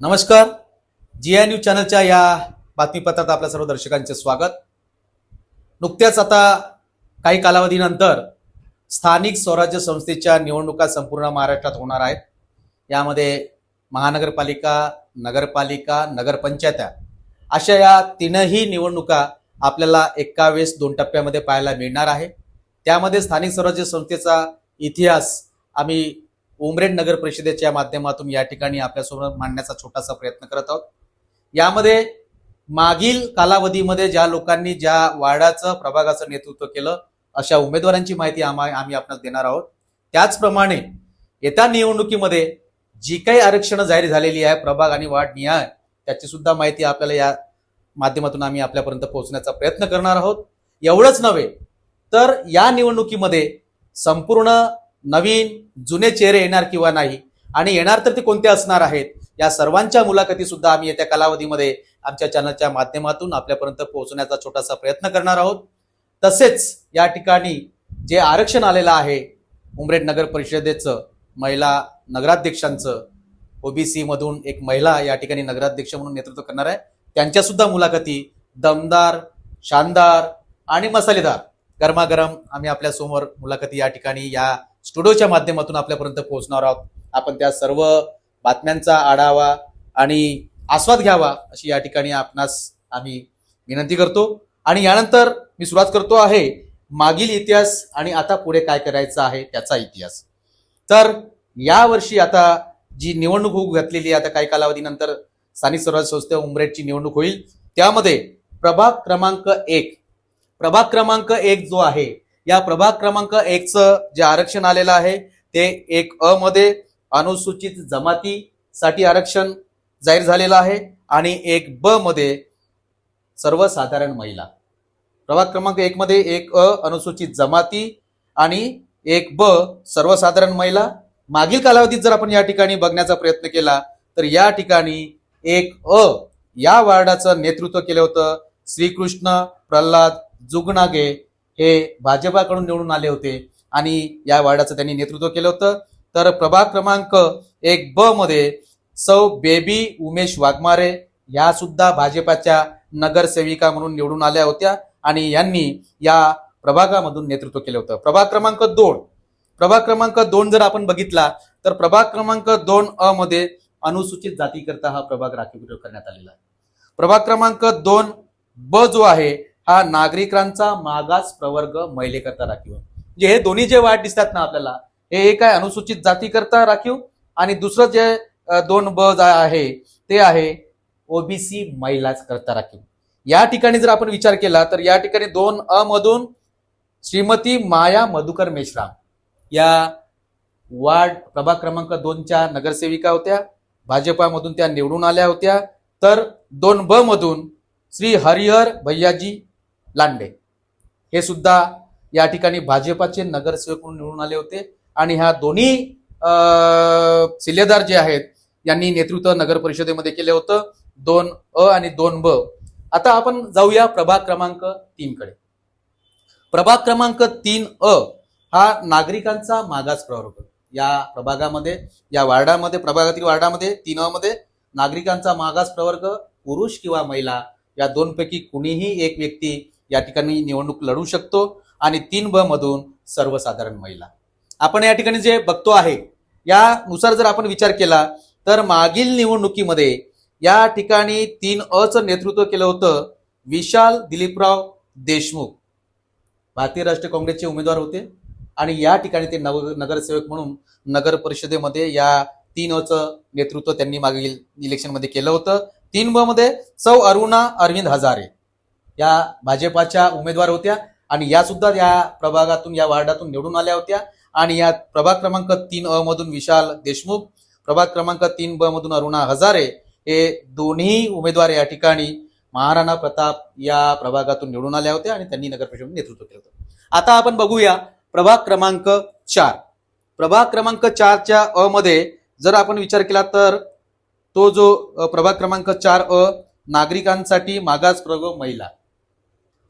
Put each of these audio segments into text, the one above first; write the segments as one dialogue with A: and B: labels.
A: नमस्कार. जी I news चॅनलच्या या बातमीपत्रात आपल्या सर्व दर्शकांचे स्वागत. नुकत्याच आता काही कालावधीनंतर स्थानिक स्वराज्य संस्थेच्या निवडणुका संपूर्ण महाराष्ट्रात होणार आहेत. यामध्ये महानगरपालिका नगरपालिका नगरपंचायत्या अशा या तीनही निवडणुका आपल्याला एका वेळेस दोन टप्प्यामध्ये पाहायला मिळणार आहे. त्यामध्ये स्थानिक स्वराज्य संस्थेचा इतिहास आम्ही उमरेड नगर परिषदेच्या माध्यमातून या ठिकाणी आपल्यासमोर मांडण्याचा छोटासा प्रयत्न करत आहोत. यामध्ये मागील कालावधीमध्ये ज्या लोकांनी ज्या वार्डाचं प्रभागाचं नेतृत्व केलं अशा उमेदवारांची माहिती आम्हा आम्ही आपणास देणार आहोत. त्याचप्रमाणे येत्या निवडणुकीमध्ये जी काही आरक्षणं जाहीर झालेली आहे प्रभाग आणि वार्ड निहाय त्याची सुद्धा माहिती आपल्याला या माध्यमातून आम्ही आपल्यापर्यंत पोहोचण्याचा प्रयत्न करणार आहोत. एवढंच नव्हे तर या निवडणुकीमध्ये संपूर्ण नवीन जुने चेहरे येणार किंवा नाही आणि येणार तर ते कोणते असणार आहेत या सर्वांच्या मुलाखती सुद्धा आम्ही येत्या कालावधीमध्ये आमच्या चॅनलच्या माध्यमातून आपल्यापर्यंत पोहोचण्याचा छोटासा प्रयत्न करणार आहोत. तसेच या ठिकाणी जे आरक्षण आलेलं आहे उमरेड नगर परिषदेचं महिला नगराध्यक्षांचं ओबीसीमधून एक महिला या ठिकाणी नगराध्यक्ष म्हणून नेतृत्व करणार आहे. त्यांच्यासुद्धा मुलाखती दमदार शानदार आणि मसालेदार गरमागरम आम्ही आपल्यासमोर मुलाखती या ठिकाणी या स्टुडिओच्या माध्यमातून आपल्यापर्यंत पोहोचणार आहोत. आपण त्या सर्व बातम्यांचा आढावा आणि आस्वाद घ्यावा अशी या ठिकाणी आपणास आम्ही विनंती करतो. आणि यानंतर मी सुरुवात करतो आहे मागील इतिहास आणि आता पुढे काय करायचं आहे त्याचा इतिहास. तर यावर्षी आता जी निवडणूक होऊ घातलेली आता काही कालावधीनंतर स्थानिक स्वराज्य संस्थे उमरेटची निवडणूक होईल. त्यामध्ये प्रभाग क्रमांक एक प्रभाग क्रमांक एक जो आहे या प्रभाग क्रमांक एकचं जे आरक्षण आलेलं आहे ते एक अ मध्ये अनुसूचित जमातीसाठी आरक्षण जाहीर झालेलं आहे आणि एक ब मध्ये सर्वसाधारण महिला. प्रभाग क्रमांक एक मध्ये एक अ अनुसूचित जमाती आणि एक ब सर्वसाधारण महिला. मागील कालावधीत जर आपण या ठिकाणी बघण्याचा प्रयत्न केला तर या ठिकाणी एक अ या वार्डाचं नेतृत्व केलं होतं. श्रीकृष्ण प्रल्हाद जुगनागे हे भाजपाकडून निवडून आले होते आणि या वार्डाचं त्यांनी नेतृत्व केलं होतं. तर प्रभाग क्रमांक एक ब मध्ये सौ बेबी उमेश वाघमारे ह्या सुद्धा भाजपाच्या नगरसेविका म्हणून निवडून आल्या होत्या आणि यांनी या प्रभागामधून नेतृत्व केलं होतं. प्रभाग क्रमांक दोन. प्रभाग क्रमांक दोन जर आपण बघितला तर प्रभाग क्रमांक दोन अ मध्ये अनुसूचित जातीकरता हा प्रभाग राखीव करण्यात आलेला आहे. प्रभाग क्रमांक दोन ब जो आहे हा नागरिकांचा मागास प्रवर्ग महिलेकरता राखीव. म्हणजे हे दोन्ही जे वाट दिसतात ना आपल्याला हे एक आहे अनुसूचित जातीकरता राखीव आणि दुसरं जे दोन ब आहे ते आहे ओबीसी महिलाच करता राखीव. या ठिकाणी जर आपण विचार केला तर या ठिकाणी दोन अ मधून श्रीमती माया मधुकर मेश्राम या वार्ड प्रभाग क्रमांक दोनच्या नगरसेविका होत्या भाजपामधून त्या निवडून आल्या होत्या. तर दोन ब मधून श्री हरिहर भैयाजी लांडे. हे सुद्धा या ठिकाणी भाजपाचे नगरसेवक म्हणून निवडून आले होते. आणि ह्या दोन्ही अं, जे आहेत यांनी नेतृत्व नगर परिषदेमध्ये केलं होतं. दोन अ आणि दोन ब. आता आपण जाऊया प्रभाग क्रमांक तीन कडे. प्रभाग क्रमांक तीन अ हा नागरिकांचा मागास प्रवर्ग. या प्रभागामध्ये या वार्डामध्ये प्रभागातील वार्डामध्ये तीन अ मध्ये नागरिकांचा मागास प्रवर्ग पुरुष किंवा महिला या दोनपैकी कुणीही एक व्यक्ती या ठिकाणी निवडणूक लढू शकतो आणि तीन ब मधून सर्वसाधारण महिला. आपण या ठिकाणी जे बघतो आहे यानुसार जर आपण विचार केला तर मागील निवडणुकीमध्ये या ठिकाणी तीन अचं नेतृत्व केलं होतं विशाल दिलीपराव देशमुख. भारतीय राष्ट्रीय काँग्रेसचे उमेदवार होते आणि या ठिकाणी ते नव नगरसेवक म्हणून नगर परिषदेमध्ये या तीन अचं नेतृत्व त्यांनी मागील इलेक्शनमध्ये केलं होतं. तीन ब मध्ये सौ अरुणा अरविंद हजारे. या भाजपाच्या उमेदवार होत्या आणि या सुद्धा या प्रभागातून या वार्डातून निवडून आल्या होत्या. आणि या प्रभाग क्रमांक तीन अ मधून विशाल देशमुख प्रभाग क्रमांक तीन ब मधून अरुणा हजारे हे दोन्ही उमेदवार या ठिकाणी महाराणा प्रताप या प्रभागातून निवडून आल्या होत्या आणि त्यांनी नगर परिषद नेतृत्व केलं होतं. आता आपण बघूया प्रभाग क्रमांक चार. प्रभाग क्रमांक चारच्या अ मध्ये जर आपण विचार केला तर तो जो प्रभाग क्रमांक चार अ नागरिकांसाठी मागास प्रवर्ग महिला.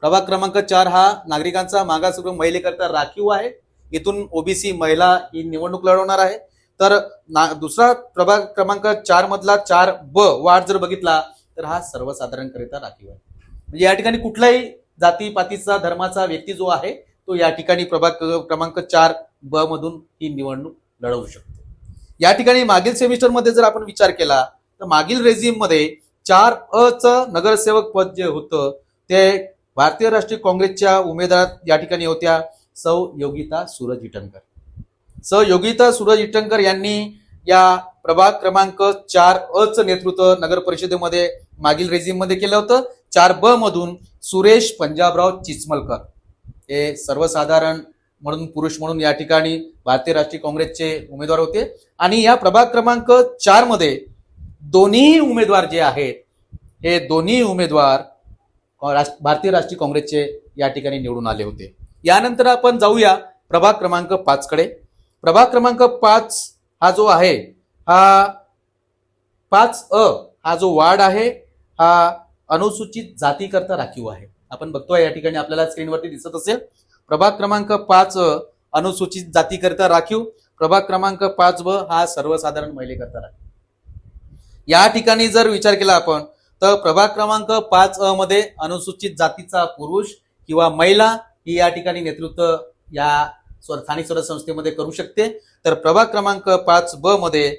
A: प्रभाग क्रमांक चार हा नागरिकांचा मागास प्रवर्ग महिलेकरता राखीव आहे. इथून ओबीसी महिला ही निवडणूक लढवणार आहे. तर ना- दुसरा प्रभाग क्रमांक चार मधला चार ब वार्ड जर बघितला तर हा सर्वसाधारणकरिता राखीव आहे. म्हणजे या ठिकाणी कुठलाही जाती पातीचा धर्माचा व्यक्ती जो आहे तो या ठिकाणी प्रभाग क्रमांक चार ब मधून ही निवडणूक लढवू शकतो. या ठिकाणी मागील सेमिस्टरमध्ये जर आपण विचार केला तर मागील रेझिममध्ये चार अ च नगरसेवक पद जे होतं ते भारतीय राष्ट्रीय काँग्रेसच्या उमेदवार या ठिकाणी होत्या सौ योगिता सूरज इटनकर. सौ योगिता सूरज इटनकर यांनी या प्रभाग क्रमांक चार अ नेतृत्व नगर परिषदेमध्ये मागील रेझिममध्ये केलं होतं. चार ब मधून सुरेश पंजाबराव चिचमलकर हे सर्वसाधारण म्हणून पुरुष म्हणून या ठिकाणी भारतीय राष्ट्रीय काँग्रेसचे उमेदवार होते. आणि या प्रभाग क्रमांक चारमध्ये दोन्ही उमेदवार जे आहेत हे दोन्ही उमेदवार राष्ट्र- भारतीय राष्ट्रीय काँग्रेसचे या ठिकाणी निवडून आले होते. यानंतर आपण जाऊया प्रभाग क्रमांक पाचकडे प्रभाग क्रमांक पाच हा जो आहे हा पाच अ हा जो वार्ड आहे हा अनुसूचित जातीकरता राखीव आहे. आपण बघतोय या ठिकाणी आपल्याला स्क्रीनवरती दिसत असेल. प्रभाग क्रमांक पाच अनुसूचित जातीकरता राखीव. प्रभाग क्रमांक पाच व हा सर्वसाधारण महिलेकरता राखीव. या ठिकाणी जर विचार केला आपण तर प्रभाग क्रमांक पाच अ मध्ये अनुसूचित जातीचा पुरुष किंवा महिला ही या ठिकाणी नेतृत्व या स्थानिक स्वराज्य संस्थेमध्ये करू शकते. तर प्रभाग क्रमांक पाच ब मध्ये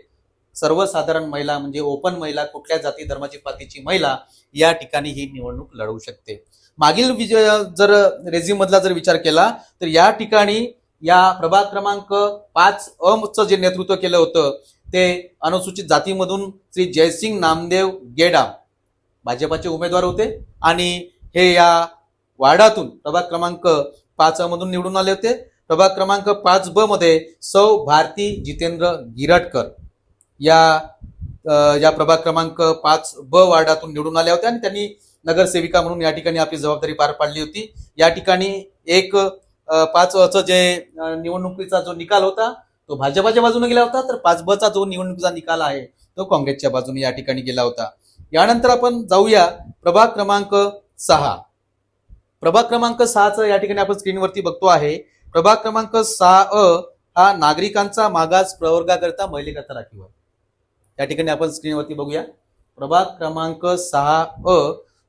A: सर्वसाधारण महिला म्हणजे ओपन महिला कुठल्या जाती धर्माची पातीची महिला या ठिकाणी ही निवडणूक लढवू शकते. मागील विजय जर रेझी मधला जर विचार केला तर या ठिकाणी या प्रभाग क्रमांक पाच अ जे नेतृत्व केलं होतं ते अनुसूचित जातीमधून श्री जयसिंग नामदेव गेडा भाजपाचे उमेदवार होते आणि हे या वार्डातून प्रभाग क्रमांक पाच मधून निवडून आले होते. प्रभाग क्रमांक पाच ब मध्ये सौ भारती जितेंद्र गिरटकर या या प्रभाग क्रमांक पाच ब वार्डातून निवडून आल्या होत्या आणि त्यांनी नगरसेविका म्हणून या ठिकाणी आपली जबाबदारी पार पाडली होती. या ठिकाणी एक पाच जे निवडणुकीचा जो निकाल होता तो भाजपाच्या बाजूने गेला होता तर पाच ब चा जो निवडणुकीचा निकाल आहे तो काँग्रेसच्या बाजूने या ठिकाणी गेला होता. यानंतर आपण जाऊया प्रभाग क्रमांक सहा. प्रभाग क्रमांक सहाचं या ठिकाणी आपण स्क्रीनवरती बघतो आहे. प्रभाग क्रमांक सहा अ हा नागरिकांचा मागास प्रवर्गाकरता महिलेकरता राखीव आहे. या ठिकाणी आपण स्क्रीनवरती बघूया. प्रभाग क्रमांक सहा अ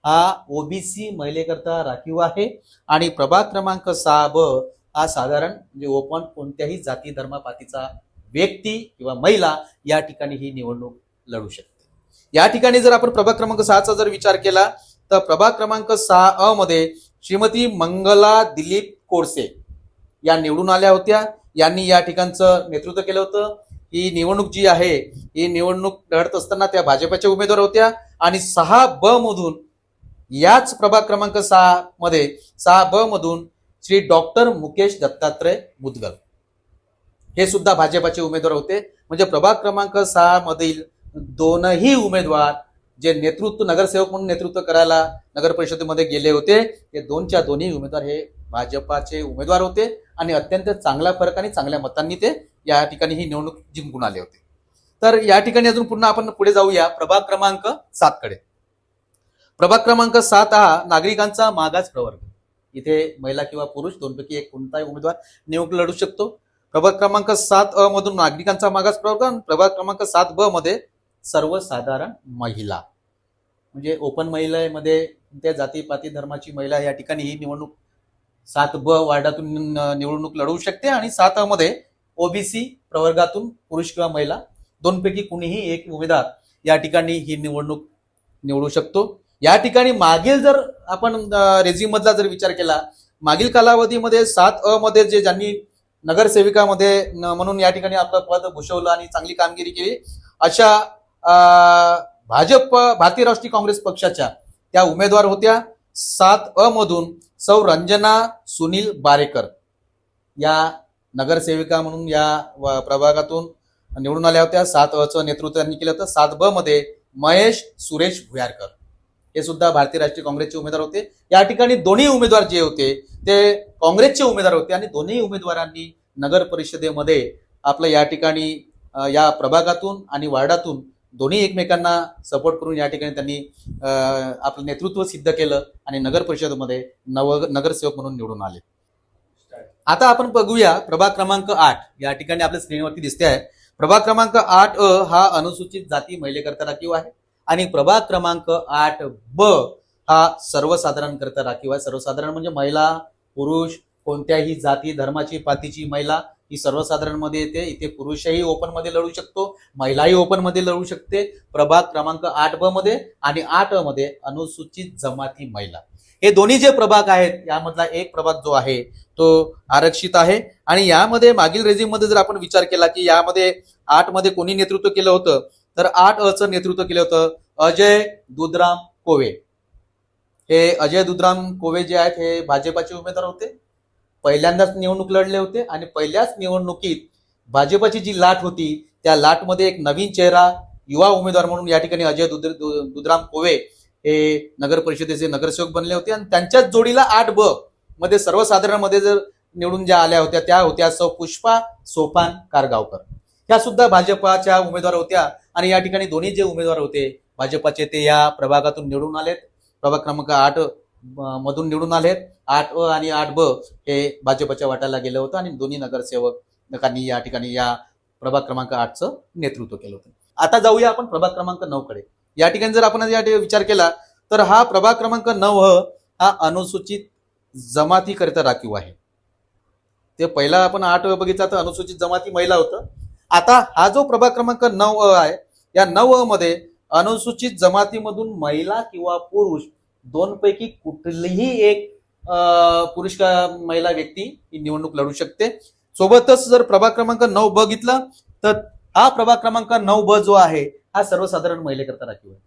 A: हा ओबीसी महिलेकरता राखीव आहे. आणि प्रभाग क्रमांक सहा ब हा साधारण म्हणजे ओपन कोणत्याही जाती धर्मापातीचा व्यक्ती किंवा महिला या ठिकाणी ही निवडणूक लढू शकते. या ठिकाणी जर आपण प्रभाग क्रमांक सहाचा जर विचार केला तर प्रभाग क्रमांक सहा अ मध्ये श्रीमती मंगला दिलीप कोरसे या निवडून आल्या होत्या. यांनी या ठिकाणचं नेतृत्व केलं होतं. ही निवडणूक जी आहे ही निवडणूक लढत असताना त्या भाजपच्या उमेदवार होत्या. आणि सहा ब मधून याच प्रभाग क्रमांक सहा मध्ये सहा ब मधून श्री डॉक्टर मुकेश दत्तात्रय मुदगल. हे सुद्धा भाजपाचे उमेदवार होते. म्हणजे प्रभाग क्रमांक सहा मधील दोनही उमेदवार जे नेतृत्व नगरसेवक म्हणून नेतृत्व करायला नगर परिषदेमध्ये गेले होते ते दोनच्या दोन्ही उमेदवार हे भाजपाचे उमेदवार होते आणि अत्यंत चांगल्या फरकाने चांगल्या मतांनी ते या ठिकाणी ही निवडणूक जिंकून आले होते. तर या ठिकाणी अजून पुन्हा आपण पुढे जाऊया. प्रभाग क्रमांक सात कडे. प्रभाग क्रमांक सात हा नागरिकांचा मागास प्रवर्ग. इथे महिला किंवा पुरुष दोनपैकी एक कोणताही उमेदवार निवडणूक लढू शकतो. प्रभाग क्रमांक सात अ मधून नागरिकांचा मागास प्रवर्ग आणि प्रभाग क्रमांक सात ब मध्ये सर्वसाधारण महिला. म्हणजे ओपन महिलेमध्ये त्या जातीपाती धर्माची महिला या ठिकाणी ही निवडणूक सात ब वार्डातून निवडणूक लढवू शकते आणि सात मध्ये ओबीसी प्रवर्गातून पुरुष किंवा महिला दोनपैकी कुणीही एक उमेदवार या ठिकाणी ही निवडणूक निवडू शकतो. या ठिकाणी मागील जर आपण रेझिम मधला जर विचार केला मागील कालावधीमध्ये सात अ मध्ये जे ज्यांनी नगरसेविकामध्ये न- म्हणून या ठिकाणी आपलं पद भूषवलं आणि चांगली कामगिरी केली अशा भाजप भारतीय राष्ट्रीय काँग्रेस पक्षाच्या त्या उमेदवार होत्या सात अ मधून सौ रंजना सुनील बारेकर. या नगरसेविका म्हणून या प्रभागातून निवडून आल्या होत्या. सात अ नेतृत्व त्यांनी केलं होतं. सात ब मध्ये महेश सुरेश भुयारकर. हे सुद्धा भारतीय राष्ट्रीय काँग्रेसचे उमेदवार होते. या ठिकाणी दोन्ही उमेदवार जे होते ते काँग्रेसचे उमेदवार होते आणि दोन्ही उमेदवारांनी नगर परिषदेमध्ये आपलं या ठिकाणी या प्रभागातून आणि वार्डातून दोन्ही एकमेकांना सपोर्ट करून या ठिकाणी त्यांनी आपलं नेतृत्व सिद्ध केलं आणि नगर परिषदेमध्ये नव नगरसेवक म्हणून निवडून आले. आता आपण बघूया प्रभाग क्रमांक आठ. या ठिकाणी आपल्या स्क्रीनवरती दिसते आहे. प्रभाग क्रमांक आठ अ हा अनुसूचित जाती महिलेकरता राखीव आहे. आणि प्रभाग क्रमांक आठ ब हा सर्वसाधारणकरता राखीव आहे. सर्वसाधारण म्हणजे महिला पुरुष कोणत्याही जाती धर्माची पातीची महिला ही सर्वसाधारणमध्ये येते. इथे पुरुषही ओपनमध्ये लढू शकतो महिलाही ओपनमध्ये लढू शकते. प्रभाग क्रमांक आठ ब मध्ये आणि आठ अ मध्ये अनुसूचित जमाती महिला. हे दोन्ही जे प्रभाग आहेत यामधला एक प्रभाग जो आहे तो आरक्षित आहे. आणि यामध्ये मागील रेजिममध्ये जर आपण विचार केला की यामध्ये आठमध्ये कोणी नेतृत्व केलं होतं तर आठ अ नेतृत्व केलं होतं अजय दुधराम कोवे. हे अजय दुधराम कोवे जे आहेत हे भाजपाचे उमेदवार होते. पहिल्यांदाच निवडणूक लढले होते आणि पहिल्याच निवडणुकीत भाजपची जी लाट होती त्या लाटमध्ये एक नवीन चेहरा युवा उमेदवार म्हणून या ठिकाणी अजय दुध दु- दुधराम कोवे हे नगर परिषदेचे नगरसेवक बनले होते. आणि त्यांच्याच जोडीला आठ ब मध्ये सर्वसाधारणमध्ये जर निवडून ज्या आल्या होत्या त्या होत्या सौ पुष्पा सोपान कारगावकर. ह्या सुद्धा भाजपाच्या उमेदवार होत्या आणि या ठिकाणी दोन्ही जे उमेदवार होते भाजपाचे ते या प्रभागातून निवडून आलेत. प्रभाग क्रमांक आठ मधून निवडून आलेत. आठ अ आणि आठ ब हे भाजपच्या वाट्याला गेलं होतं आणि दोन्ही नगरसेवकांनी या ठिकाणी या प्रभाग क्रमांक आठचं नेतृत्व केलं होतं. आता जाऊया आपण प्रभाग क्रमांक नऊ कडे या ठिकाणी जर आपण या ठिकाणी विचार केला तर हा प्रभाग क्रमांक नऊ हा अनुसूचित जमातीकरिता राखीव आहे. ते पहिला आपण आठ बघितला तर अनुसूचित जमाती महिला होतं. आता हा जो प्रभाग क्रमांक नऊ अ आहे या नऊ अ मध्ये अनुसूचित जमातीमधून महिला किंवा पुरुष दोन पैकी कुठलीही एक पुरुष का महिला व्यक्ती ही निवडणूक लढू शकते. सोबतच जर प्रभाग क्रमांक नऊ बघितला तर हा प्रभाग क्रमांक नऊ ब जो आहे हा सर्वसाधारण महिलेकरता राखीव आहे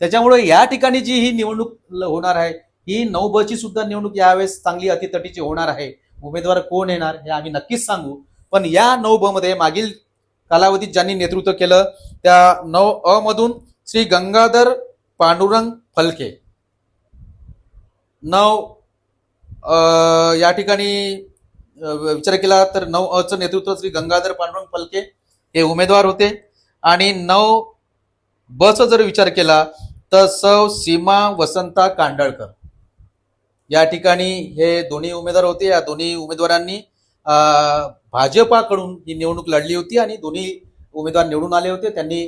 A: त्याच्यामुळे या ठिकाणी जी ही निवडणूक होणार आहे ही नऊ ब ची सुद्धा निवडणूक यावेळेस चांगली अतितटीची होणार आहे. उमेदवार कोण येणार हे आम्ही नक्कीच सांगू. पण या नऊ ब मध्ये मागील कालावधीत ज्यांनी नेतृत्व केलं त्या नऊ अ मधून श्री गंगाधर पांडुरंग फलके. नऊ या ठिकाणी विचार केला तर नऊ अचं नेतृत्व श्री गंगाधर पांडुरंग फलके हे उमेदवार होते. आणि नऊ बस जर विचार केला तर सौ सीमा वसंता कांडळकर. या ठिकाणी हे दोन्ही उमेदवार होते. या दोन्ही उमेदवारांनी भाजपाकडून ही निवडणूक लढली होती आणि दोन्ही उमेदवार निवडून आले होते. त्यांनी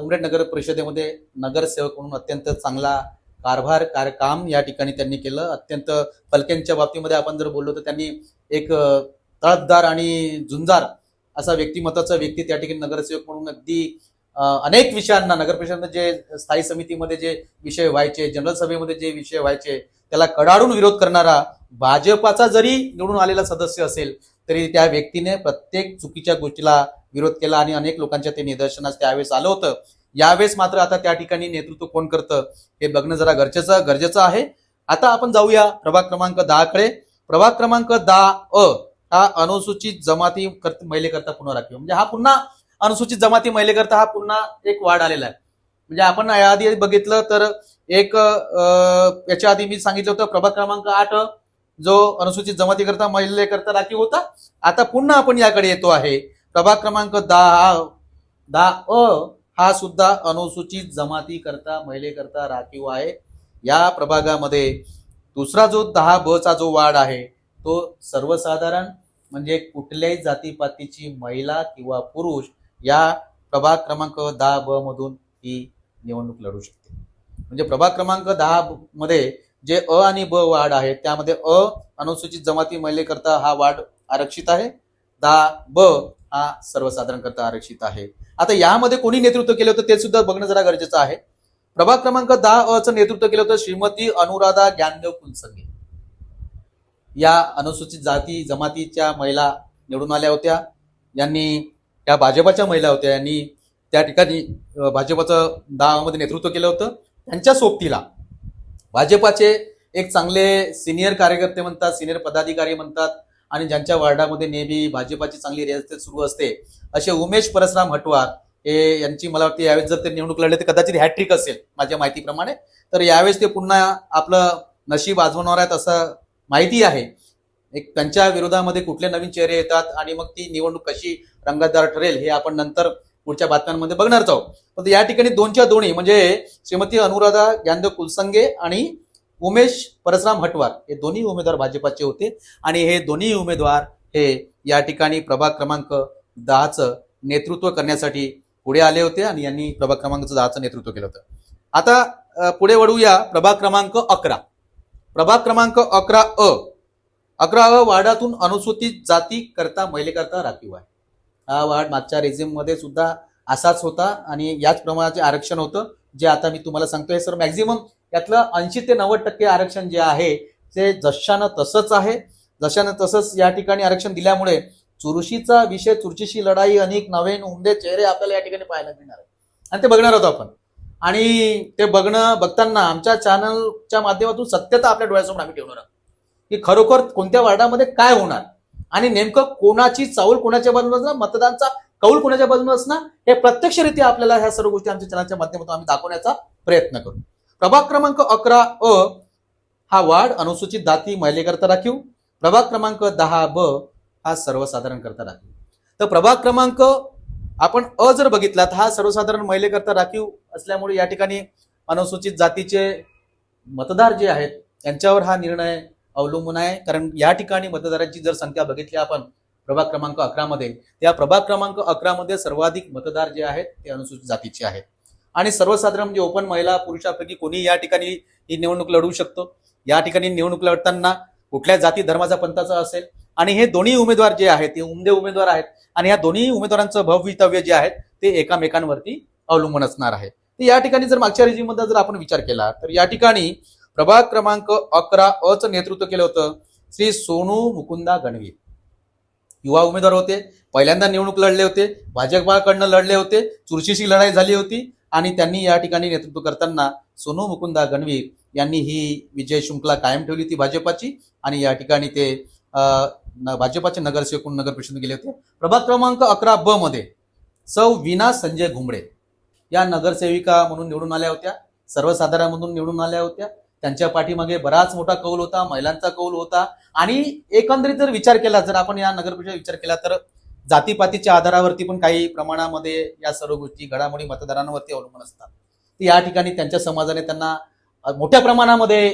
A: उमरेड नगर परिषदेमध्ये नगरसेवक म्हणून अत्यंत चांगला कारभार कार काम या ठिकाणी त्यांनी केलं. अत्यंत फलक्यांच्या बाबतीमध्ये आपण जर बोललो तर त्यांनी एक तळपदार आणि झुंजार असा व्यक्तिमत्वाचा व्यक्ती त्या ठिकाणी नगरसेवक म्हणून अगदी अनेक विषयांना नगर परिषदेमध्ये जे स्थायी समितीमध्ये जे विषय व्हायचे जनरल सभेमध्ये जे विषय व्हायचे त्याला कडाडून विरोध करणारा भाजपाचा जरी निवडून आलेला सदस्य असेल तरी त्या व्यक्तीने प्रत्येक चुकीच्या गोष्टीला विरोध केला आणि अनेक लोकांच्या ते निदर्शनास त्यावेळेस आलं होतं. यावेळेस मात्र आता त्या ठिकाणी नेतृत्व कोण करतं हे बघणं जरा गरजेचं गरजेचं आहे. आता आपण जाऊया प्रभाग क्रमांक दहा कडे प्रभाग क्रमांक दहा अ हा अनुसूचित जमाती महिलेकरता पुन्हा राखीव म्हणजे हा पुन्हा अनुसूचित जमाती महिलेकरता हा पुन्हा एक वाढ आलेला आहे. म्हणजे आपण याआधी बघितलं तर एक अं, याच्या आधी मी सांगितलं होतं प्रभाग क्रमांक आठ जो अनुसूचित जमातीकरता महिलेकरता राखीव होता. आता पुन्हा आपण याकडे येतो आहे. प्रभाग क्रमांक दहा दहा अ हा सुद्धा अनुसूचित जमाती करता महिलेकरता राखीव आहे. या प्रभागामध्ये दुसरा जो दहा बचा जो वार्ड आहे तो सर्वसाधारण म्हणजे कुठल्याही जातीपातीची महिला किंवा पुरुष या प्रभाग क्रमांक दहा ब मधून ही निवडणूक लढू शकते. म्हणजे प्रभाग क्रमांक दहा मध्ये जे अ आणि ब वार्ड आहे त्यामध्ये अ अनुसूचित जमाती महिलेकरता हा वार्ड आरक्षित आहे. दहा ब हा सर्वसाधारण करता आरक्षित आहे. आता यामध्ये कोणी नेतृत्व केलं होतं ते सुद्धा बघणं जरा गरजेचं आहे. प्रभाग क्रमांक दहा अचं नेतृत्व केलं होतं श्रीमती अनुराधा ज्ञानदेव कुलसंगे या अनुसूचित जाती जमातीच्या महिला निवडून आल्या होत्या. यांनी या भाजपाच्या महिला होत्या. यांनी त्या ठिकाणी भाजपाचं दहा मध्ये नेतृत्व केलं होतं. त्यांच्या सोबतीला भाजपाचे एक चांगले सिनियर कार्यकर्ते म्हणतात सिनियर पदाधिकारी म्हणतात. आणि ज्यांच्या वार्डामध्ये नेहमी भाजपाची चांगली रेस सुरू असते असे उमेश परसराम हटवार हे यांची मला वाटते यावेळेस जर ते निवडणूक लढले तर कदाचित हॅट्रिक असेल माझ्या माहितीप्रमाणे. तर यावेळेस ते पुन्हा आपलं नशीब आजवणार आहेत असं माहिती आहे. एक त्यांच्या विरोधामध्ये कुठले नवीन चेहरे येतात आणि मग ती निवडणूक कशी रंगतदार ठरेल हे आपण नंतर पुढच्या बातम्यांमध्ये बघणार आहोत. पण या ठिकाणी दोनच्या दोन्ही म्हणजे श्रीमती अनुराधा ज्ञानदेव कुलसंगे आणि उमेश परसराम हटवार हे दोन्ही उमेदवार भाजपाचे होते. आणि हे दोन्ही उमेदवार हे या ठिकाणी प्रभाग क्रमांक दहाचं नेतृत्व करण्यासाठी पुढे आले होते आणि यांनी प्रभाग क्रमांक दहाचं नेतृत्व केलं होतं. आता पुढे वळूया प्रभाग क्रमांक अकरा. प्रभाग क्रमांक अकरा अ. अकरा अ वार्डातून अनुसूचित जाती करता महिलेकरता राखीव आहे. हा वार्ड मागच्या रेझिम सुद्धा असाच होता आणि याच प्रमाणाचे आरक्षण होतं. जे आता मी तुम्हाला सांगतोय सर मॅक्झिमम यातलं ऐंशी ते नव्वद टक्के आरक्षण जे आहे ते जशानं तसंच आहे. जशानं तसंच या ठिकाणी आरक्षण दिल्यामुळे चुरशीचा विषय चुरशीशी लढाई अनेक नवीन उमदे चेहरे आपल्याला या ठिकाणी पाहायला मिळणार आहे आणि ते बघणार आहोत आपण. आणि ते बघणं बघताना आमच्या चॅनलच्या माध्यमातून सत्यता आपल्या डोळ्यासमोर आम्ही ठेवणार आहोत. की खरोखर कोणत्या वार्डामध्ये काय होणार? आणि नेमकं कोणाची चाऊल कोणाच्या बाजूने असणार? मतदानचा कौल कोणाच्या बाजूने असणार? हे प्रत्यक्षरित्या आपल्याला ह्या सर्व गोष्टी आमच्या चॅनलच्या माध्यमातून आम्ही दाखवण्याचा प्रयत्न करू. प्रभाग क्रमांक अकरा अ हा वार्ड अनुसूचित जाती महिलेकरता राखीव. प्रभाग क्रमांक दहा ब हा सर्वसाधारण करता राखीव. तर प्रभाग क्रमांक आपण अ जर बघितला तर हा सर्वसाधारण महिलेकरता राखीव असल्यामुळे या ठिकाणी अनुसूचित जातीचे मतदार जे आहेत यांच्यावर हा निर्णय अवलंबून आहे. कारण या ठिकाणी मतदारांची जर संख्या बघितली आपण प्रभाग क्रमांक अकरामध्ये त्या प्रभाग क्रमांक अकरामध्ये सर्वाधिक मतदार जे आहेत ते अनुसूचित जातीचे आहेत. आणि सर्वसाधारण म्हणजे ओपन महिला पुरुषापैकी कोणी या ठिकाणी ही निवडणूक लढवू शकतो. या ठिकाणी निवडणूक लढताना कुठल्या जाती धर्माचा पंथाचा असेल आणि हे दोन्ही उमेदवार जे आहेत ते उमदे उमेदवार आहेत आणि या दोन्ही उमेदवारांचं भवितव्य जे आहे ते एकामेकांवरती अवलंबून असणार आहे. तर या ठिकाणी जर मागच्या रेजिममध्ये जर आपण विचार केला तर या ठिकाणी प्रभाग क्रमांक अकरा अचं नेतृत्व केलं होतं श्री सोनू मुकुंदा गणवी. युवा उमेदवार होते पहिल्यांदा निवडणूक लढले होते भाजपाकडनं लढले होते चुरशीशी लढाई झाली होती आणि त्यांनी या ठिकाणी नेतृत्व करताना सोनू मुकुंदा गणवीर यांनी ही विजय शृंखला कायम ठेवली होती भाजपाची. आणि या ठिकाणी ते भाजपाचे नगरसेवक म्हणून नगर परिषद गेले होते. प्रभाग क्रमांक अकरा ब मध्ये सौ विना संजय घुमडे या नगरसेविका म्हणून निवडून आल्या होत्या. सर्वसाधारण म्हणून निवडून आल्या होत्या. त्यांच्या पाठीमागे बराच मोठा कौल होता महिलांचा कौल होता. आणि एकंदरीत जर विचार केला जर आपण या नगर परिषद विचार केला तर जातीपातीच्या आधारावरती पण काही प्रमाणामध्ये या सर्व गोष्टी घडामोडी मतदारांवरती अवलंबून असतात. तर या ठिकाणी त्यांच्या समाजाने त्यांना मोठ्या प्रमाणामध्ये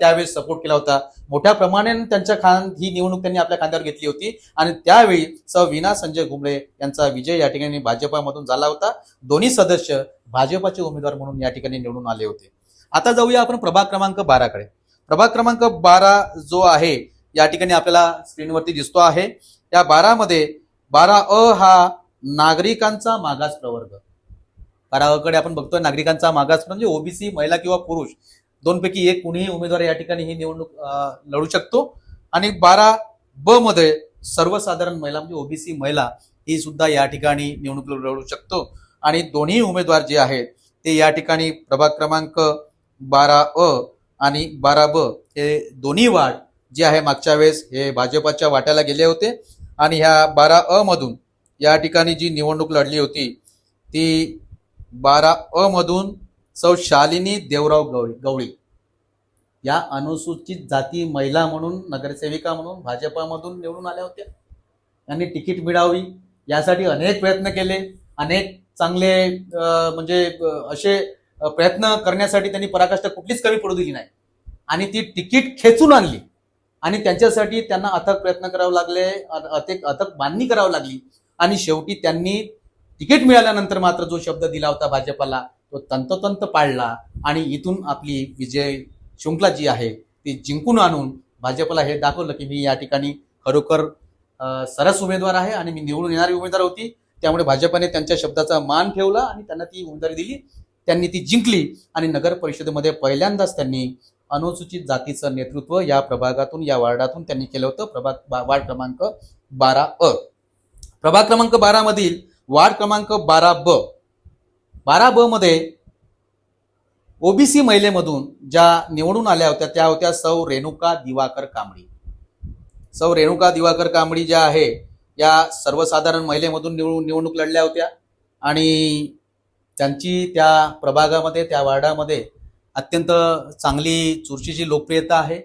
A: त्यावेळेस सपोर्ट केला होता. मोठ्या प्रमाणाने त्यांच्या खान ही निवडणूक त्यांनी आपल्या खांद्यावर घेतली होती. आणि त्यावेळी स. विना संजय घुमरे यांचा विजय या ठिकाणी भाजपामधून झाला होता. दोन्ही सदस्य भाजपाचे उमेदवार म्हणून या ठिकाणी निवडून आले होते. आता जाऊया आपण प्रभाग क्रमांक बाराकडे प्रभाग क्रमांक बारा जो आहे या ठिकाणी आपल्याला स्क्रीनवरती दिसतो आहे. या बारामध्ये बारा अ हा नागरिकांचा मागास प्रवर्ग. बारा अ कडे आपण बघतोय नागरिकांचा मागास म्हणजे ओबीसी महिला किंवा पुरुष दोनपैकी एक कुणीही उमेदवार या ठिकाणी ही निवडणूक लढू शकतो. आणि बारा ब मध्ये सर्वसाधारण महिला म्हणजे ओबीसी महिला ही सुद्धा या ठिकाणी निवडणूक लढू शकतो. आणि दोन्ही उमेदवार जे आहेत ते या ठिकाणी प्रभाग क्रमांक बारा अ आणि बारा ब हे दोन्ही वार्ड जे आहे मागच्या वेळेस हे भाजपाच्या वाट्याला गेले होते. आणि ह्या बारा अ मधून या ठिकाणी जी निवडणूक लढली होती ती बारा अ मधून सौ शालिनी देवराव गवळी गवळी. या अनुसूचित जाती महिला म्हणून नगरसेविका म्हणून भाजपामधून निवडून आल्या होत्या. यांनी तिकीट मिळावी यासाठी अनेक प्रयत्न केले अनेक चांगले म्हणजे असे प्रयत्न करण्यासाठी त्यांनी पराकाष्ठा कुठलीच कमी पडू दिली नाही. आणि ती तिकीट खेचून आणली. आणि त्यांच्यासाठी त्यांना अथक प्रयत्न करावे लागले अथक अथक बांधणी करावी लागली. आणि शेवटी त्यांनी तिकीट मिळाल्यानंतर मात्र जो शब्द दिला होता भाजपाला तो तंतोतंत पाळला. आणि इथून आपली विजय शृंखला जी आहे ती जिंकून आणून भाजपला हे दाखवलं की मी या ठिकाणी खरोखर सरस उमेदवार आहे आणि मी निवडून येणारी उमेदवार होती. त्यामुळे भाजपाने त्यांच्या शब्दाचा मान ठेवला आणि त्यांना ती उमेदवारी दिली. त्यांनी ती जिंकली आणि नगर परिषदेमध्ये पहिल्यांदाच त्यांनी अनुसूचित जातीचं नेतृत्व या प्रभागातून या वार्डातून त्यांनी केलं होतं. प्रभाग बा- वार्ड क्रमांक बारा अ. प्रभाग क्रमांक बारा मधील वार्ड क्रमांक बारा ब. बारा ब मध्ये ओबीसी महिलेमधून ज्या निवडून आल्या होत्या त्या होत्या सौ रेणुका दिवाकर कांबळी. सौ रेणुका दिवाकर कांबळी ज्या आहे या सर्वसाधारण महिलेमधून निवडून निवडणूक लढल्या होत्या. आणि त्यांची त्या प्रभागामध्ये त्या वार्डामध्ये अत्यंत चांगली चुरशीची लोकप्रियता आहे.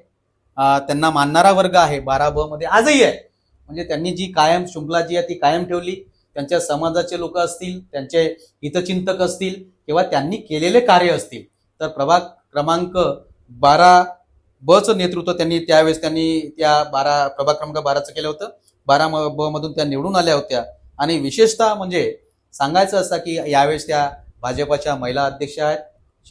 A: त्यांना मानणारा वर्ग आहे बारा ब मध्ये. आजही आहे. म्हणजे त्यांनी जी कायम शुंभला जी आहे ती कायम ठेवली. त्यांच्या समाजाचे लोक असतील त्यांचे हितचिंतक असतील किंवा त्यांनी केलेले कार्य असतील. तर प्रभाग क्रमांक बारा बचं नेतृत्व त्यांनी त्यावेळेस त्यांनी त्या बारा प्रभाग क्रमांक बाराचं केलं होतं. बारा म- ब मधून त्या निवडून आल्या होत्या. आणि विशेषतः म्हणजे सांगायचं असं की यावेळेस त्या भाजपाच्या महिला अध्यक्ष आहेत.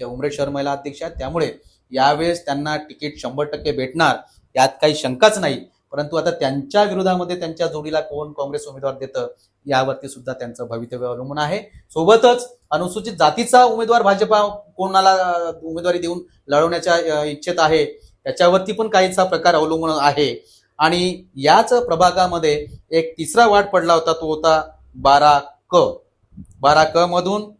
A: उमरे शहर महिला अध्यक्ष आहेत त्यामुळे यावेळेस त्यांना तिकीट शंभर टक्के भेटणार यात काही शंकाच नाही. परंतु आता त्यांच्या विरोधामध्ये त्यांच्या जोडीला कोण काँग्रेस उमेदवार देतं यावरती सुद्धा त्यांचं भवितव्य अवलंबून आहे. सोबतच अनुसूचित जातीचा उमेदवार भाजपा कोणाला उमेदवारी देऊन लढवण्याच्या इच्छेत आहे त्याच्यावरती पण काहीचा प्रकार अवलंबून आहे. आणि याच प्रभागामध्ये एक तिसरा वाट पडला होता तो होता बारा क. बारा क मधून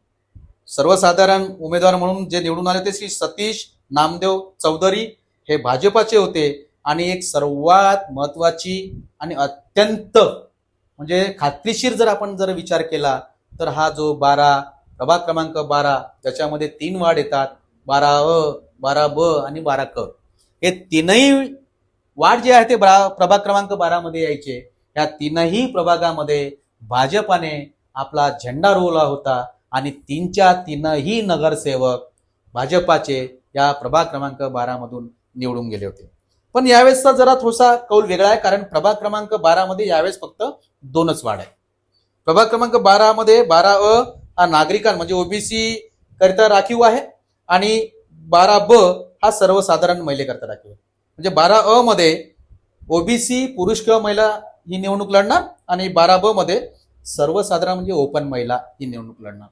A: सर्वसाधारण उमेदवार म्हणून जे निवडून आले ते श्री सतीश नामदेव चौधरी हे भाजपाचे होते आणि एक सर्वात महत्वाची आणि अत्यंत म्हणजे खात्रीशीर जर आपण जर विचार केला तर हा जो बारा प्रभाग क्रमांक बारा त्याच्यामध्ये तीन वाढ येतात बारा अ बारा ब आणि बारा क हे तीनही वाढ जे आहे ते बारा प्रभाग क्रमांक बारामध्ये यायचे. या तीनही प्रभागामध्ये भाजपाने आपला झेंडा रोवला होता. आणि तीनच्या तीनही नगरसेवक भाजपाचे या प्रभाग क्रमांक बारा मधून निवडून गेले होते. पण यावेळेसचा जरा थोडासा कौल वेगळा आहे कारण प्रभाग क्रमांक बारामध्ये यावेळेस फक्त दोनच वाढ आहे. प्रभाग क्रमांक बारा मध्ये बारा अ हा नागरिकां म्हणजे ओबीसी करिता राखीव आहे आणि बारा ब हा सर्वसाधारण महिलेकरता राखीव आहे. म्हणजे बारा अ मध्ये ओबीसी पुरुष किंवा महिला ही निवडणूक लढणार आणि बारा ब मध्ये सर्वसाधारण म्हणजे ओपन महिला ही निवडणूक लढणार.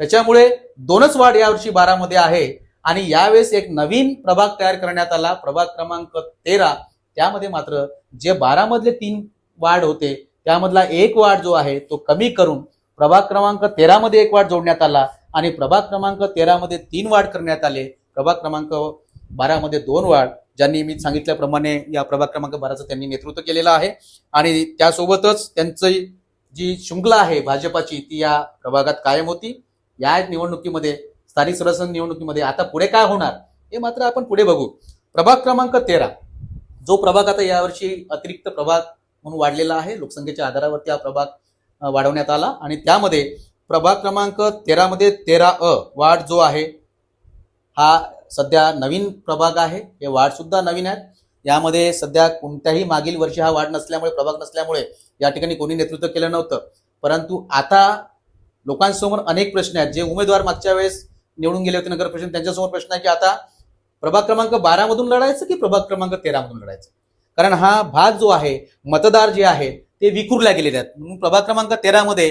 A: त्याच्यामुळे दोनच वाढ यावर्षी बारामध्ये आहे. आणि यावेळेस एक नवीन प्रभाग तयार करण्यात आला. प्रभाग क्रमांक तेरा. त्यामध्ये मात्र जे बारामधले तीन वाढ होते त्यामधला एक वाढ जो आहे तो कमी करून प्रभाग क्रमांक तेरामध्ये एक वाढ जोडण्यात आला. आणि प्रभाग क्रमांक तेरामध्ये तीन वाढ करण्यात आले. प्रभाग क्रमांक बारामध्ये दोन वाढ ज्यांनी मी सांगितल्याप्रमाणे या प्रभाग क्रमांक बाराचं त्यांनी नेतृत्व केलेलं आहे. आणि त्यासोबतच त्यांची जी शृंखला आहे भाजपाची ती या प्रभागात कायम होती. या निवडणुकीमध्ये स्थानिक स्वराज्य निवडणुकीमध्ये आता पुढे काय होणार हे मात्र आपण पुढे बघू. प्रभाग क्रमांक तेरा. जो प्रभाग आता यावर्षी अतिरिक्त प्रभाग म्हणून वाढलेला आहे लोकसंख्येच्या आधारावरती हा प्रभाग वाढवण्यात आला आणि त्यामध्ये प्रभाग क्रमांक तेरामध्ये तेरा अ वार्ड जो आहे हा सध्या नवीन प्रभाग आहे. हे वार्डसुद्धा नवीन आहेत यामध्ये सध्या कोणत्याही मागील वर्षी हा वार्ड नसल्यामुळे प्रभाग नसल्यामुळे या ठिकाणी कोणी नेतृत्व केलं नव्हतं. परंतु आता लोकांसमोर अनेक प्रश्न आहेत. जे उमेदवार मागच्या वेळेस निवडून गेले होते नगर परिषद त्यांच्यासमोर प्रश्न आहे की आता प्रभाग क्रमांक बारामधून लढायचं की प्रभाग क्रमांक तेरामधून लढायचं? कारण हा भाग जो आहे मतदार जे आहेत ते विखुरल्या गेलेले आहेत. म्हणून प्रभाग क्रमांक तेरामध्ये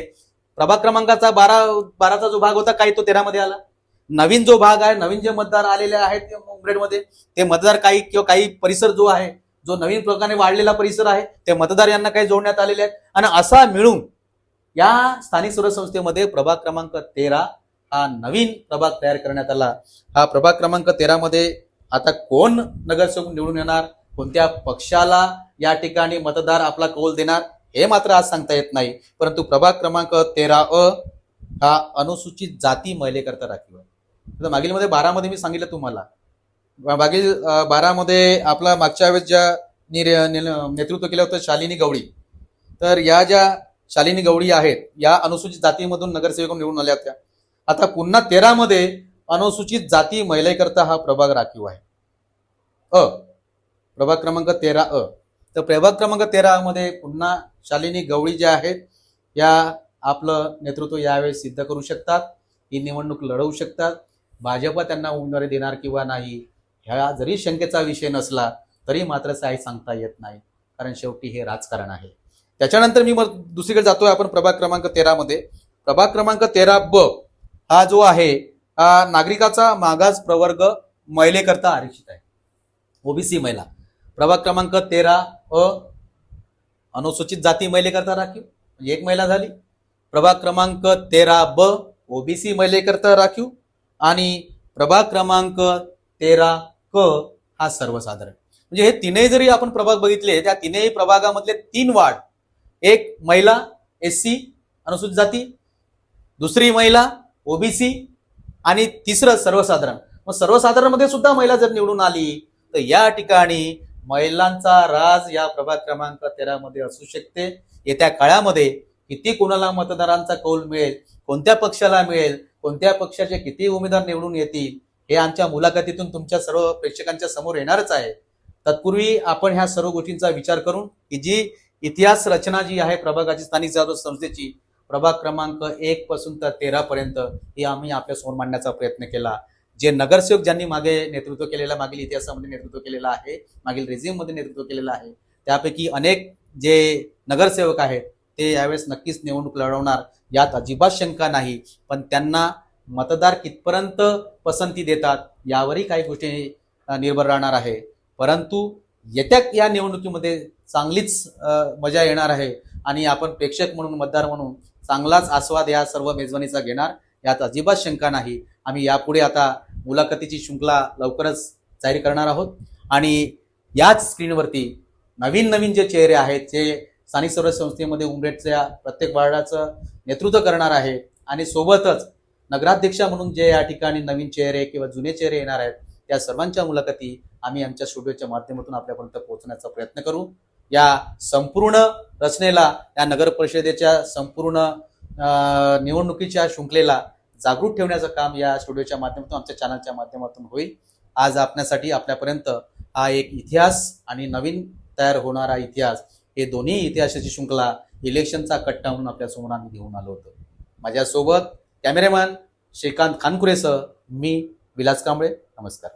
A: प्रभाग क्रमांकाचा बारा बाराचा जो भाग होता काही तो तेरामध्ये आला. नवीन जो भाग आहे नवीन जे मतदार आलेले आहेत उमरेडमध्ये ते मतदार काही किंवा काही परिसर जो आहे जो नवीन प्रकारे वाढलेला परिसर आहे ते मतदार यांना काही जोडण्यात आलेले आहेत. आणि असा मिळून या स्थानिक स्वराज्य संस्थेमध्ये प्रभाग क्रमांक तेरा हा नवीन प्रभाग तयार करण्यात आला. हा प्रभाग क्रमांक तेरामध्ये आता कोण नगरसेवक निवडून येणार? कोणत्या पक्षाला या ठिकाणी मतदार आपला कौल देणार? हे मात्र आज सांगता येत नाही. परंतु प्रभाग क्रमांक तेरा अ हा अनुसूचित जाती महिलेकरता राखीव आहे. मागील मध्ये बारामध्ये मी सांगितलं तुम्हाला. मागील बारामध्ये आपला मागच्या वेळेस ज्या निर- नेतृत्व केलं होतं शालिनी गवळी. तर या ज्या शालिनी गवळी आहेत या अनुसूचित जातीमधून नगरसेवक निवडून आल्या होत्या. आता पुन्हा तेरामध्ये अनुसूचित जाती महिलेकरता हा प्रभाग राखीव आहे. अ प्रभाग क्रमांक तेरा अ. तर प्रभाग क्रमांक तेरा मध्ये पुन्हा शालिनी गवळी ज्या आहेत या आपलं नेतृत्व यावेळेस सिद्ध करू शकतात ही निवडणूक लढवू शकतात. भाजप त्यांना उमेदवारी देणार किंवा नाही ह्या जरी शंकेचा विषय नसला तरी मात्र काही सांगता येत नाही. कारण शेवटी हे राजकारण आहे. त्याच्यानंतर मी मग दुसरीकडे जातोय आपण प्रभाग क्रमांक तेरामध्ये प्रभाग क्रमांक तेरा ब हा जो आहे हा नागरिकाचा मागास प्रवर्ग महिलेकरता आरक्षित आहे. ओबीसी महिला. प्रभाग क्रमांक तेरा अ अनुसूचित जाती महिलेकरता राखीव. म्हणजे एक महिला झाली. प्रभाग क्रमांक तेरा ब ओबीसी महिलेकरता राखीव. आणि प्रभाग क्रमांक तेरा क हा सर्वसाधारण. म्हणजे हे तीनही जरी आपण प्रभाग बघितले त्या तीनही प्रभागामधले तीन वार्ड एक महिला एस सी अनुसूचित जाती. दुसरी महिला ओबीसी आणि तिसरं सर्वसाधारण. मग सर्वसाधारणमध्ये सुद्धा महिला जर निवडून आली तर या ठिकाणी महिलांचा राज या प्रभाग क्रमांक तेरा मध्ये असू शकते. येत्या काळामध्ये किती कोणाला मतदारांचा कौल मिळेल कोणत्या पक्षाला मिळेल कोणत्या पक्षाचे किती उमेदवार निवडून येतील हे आमच्या मुलाखतीतून तुमच्या सर्व प्रेक्षकांच्या समोर येणारच आहे. तत्पूर्वी आपण ह्या सर्व गोष्टींचा विचार करून की जी इतिहास रचना जी आहे प्रभागाची स्थानिक जातो संस्थेची प्रभाग क्रमांक एक पासून तर तेरा पर्यंत ही आम्ही आपल्यासमोर मांडण्याचा प्रयत्न केला. जे नगरसेवक ज्यांनी मागे नेतृत्व केलेलं मागील इतिहासामध्ये नेतृत्व केलेलं आहे मागील रेझिममध्ये नेतृत्व केलेलं आहे त्यापैकी अनेक जे नगरसेवक आहेत ते यावेळेस नक्कीच निवडणूक लढवणार यात अजिबात शंका नाही. पण त्यांना मतदार कितपर्यंत पसंती देतात यावरही काही गोष्टी निर्भर राहणार आहे. परंतु येत्या या निवडणुकीमध्ये चांगलीच मजा येणार आहे. आणि आपण प्रेक्षक म्हणून मतदार म्हणून चांगलाच आस्वाद या सर्व मेजवानीचा घेणार. यात अजिबात शंका नाही. आम्ही यापुढे आता मुलाखतीची शृंखला लवकरच जाहीर करणार आहोत. आणि याच स्क्रीनवरती नवीन नवीन जे चेहरे आहेत जे स्थानिक स्वराज संस्थेमध्ये उमरेटच्या प्रत्येक वार्डाचं नेतृत्व करणार आहे. आणि सोबतच नगराध्यक्षा म्हणून जे या ठिकाणी नवीन चेहरे किंवा जुने चेहरे येणार आहेत त्या सर्वांच्या मुलाखती आम्ही आमच्या स्टुडिओच्या माध्यमातून आपल्यापर्यंत पोहोचण्याचा प्रयत्न करू. या संपूर्ण रचनेला या नगर परिषदेच्या संपूर्ण निवडणुकीच्या शृंखलेला जागृत ठेवण्याचं काम या स्टुडिओच्या माध्यमातून आमच्या चॅनलच्या माध्यमातून होईल. आज आपल्यासाठी आपल्यापर्यंत हा एक इतिहास आणि नवीन तयार होणारा इतिहास हे दोन्ही इतिहासाची शृंखला इलेक्शनचा कट्टा म्हणून आपल्यासमोर आम्ही घेऊन आलो होतो. माझ्यासोबत कॅमेरामॅन श्रीकांत खानकुरेसह मी विलास कांबळे. नमस्कार.